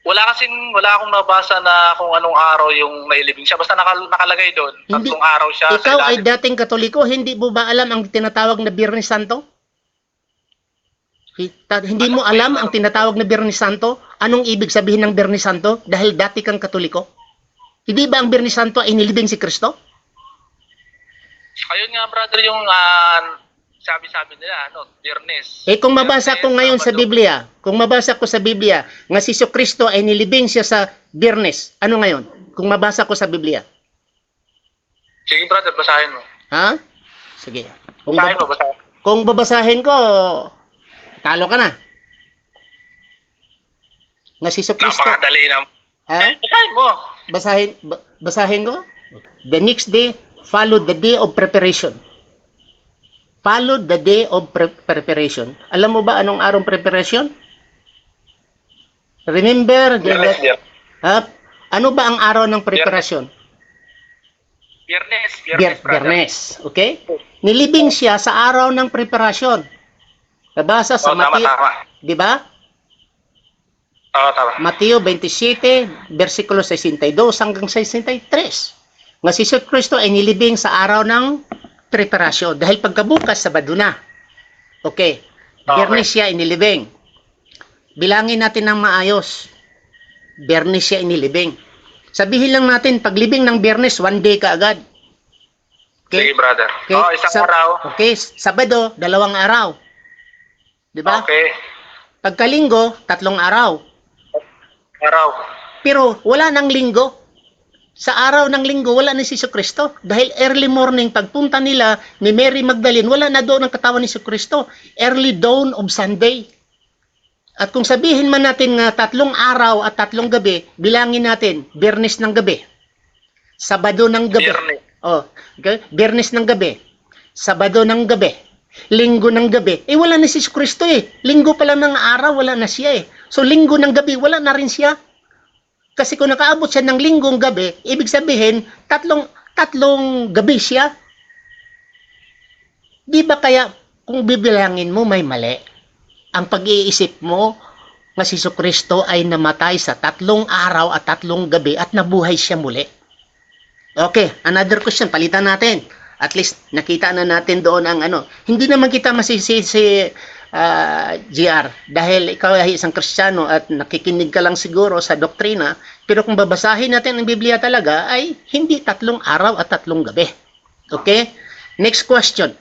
Wala kasing, wala akong nabasa na kung anong araw yung nailibing siya. Basta nakal- nakalagay doon, Hindi. tatlong araw siya. sa Ikaw ay ilalim. dating katoliko, hindi mo ba alam ang tinatawag na Biyernes Santo? Hi- ta- Hindi mo alam ang tinatawag na Biyernes Santo? Anong ibig sabihin ng Biyernes Santo? Dahil dati kang katoliko? Hindi ba ang Biyernes Santo ay nilibing si Kristo? Ayun nga, brother, yung ah, sabi-sabi nila, ano, Biyernes. Eh kung mabasa ko ngayon sa Sabado. Biblia, kung mabasa ko sa Biblia, nga si Kristo ay nilibing siya sa Biyernes, ano ngayon? Kung mabasa ko sa Biblia. Sige, brother, basahin mo. Ha? Sige. Kung, Basahin mo, basahin. kung babasahin ko, talo ka na. Nga si Kristo. Napakadali na. Ha? Basahin mo. Basahin, ba- basahin ko? The next day followed the day of preparation. Followed the day of pre- preparation. Alam mo ba anong araw preparation? Remember, Biyernes, Biyernes. ha? ano ba ang araw ng preparasyon? Biyernes, Bier, Biyernes, brother. Biyernes, okay? Nilibing siya sa araw ng preparasyon. Nabasa sa Oh, tama, Mateo, tama. di ba? Oo, tama. Mateo 27, versikulo 62 hanggang 63. Nga si Sir Kristo ay nilibing sa araw ng preparasyon. Dahil pagkabukas, Sabado na. Okay. Biyernes siya inilibing. Bilangin natin ng maayos. Biyernes siya inilibing. Sabihin lang natin, paglibing ng biyernes, one day ka agad. Sige, brother. Okay? Oo, isang Sa- araw. Okay, Sabado, dalawang araw. Di ba? Okay. Pagkalinggo, tatlong araw. Araw. Pero wala nang linggo. Sa araw ng linggo, wala na si Kristo. Dahil early morning, pagpunta nila ni Mary Magdalene, wala na doon ang katawan ni Kristo. Early dawn of Sunday. At kung sabihin man natin nga tatlong araw at tatlong gabi, bilangin natin, biyernes ng gabi. Sabado ng gabi. Biyernes. Oh, okay? Biyernes ng gabi. Sabado ng gabi. Linggo ng gabi. Eh, wala na si Kristo eh. Linggo pa lang ng araw, wala na siya eh. So, linggo ng gabi, wala na rin siya. Kasi kung nakaabot siya ng linggong gabi, ibig sabihin, tatlong, tatlong gabi siya. Di ba kaya, kung bibilangin mo, may mali. Ang pag-iisip mo, nga si Kristo ay namatay sa tatlong araw at tatlong gabi at nabuhay siya muli. Okay, another question, palitan natin. At least nakita na natin doon ang ano. Hindi naman kita masisi si ah, GR dahil ikaw ay isang Kristiyano at nakikinig ka lang siguro sa doktrina. Pero kung babasahin natin ang Biblia talaga ay hindi tatlong araw at tatlong gabi. Okay? Next question.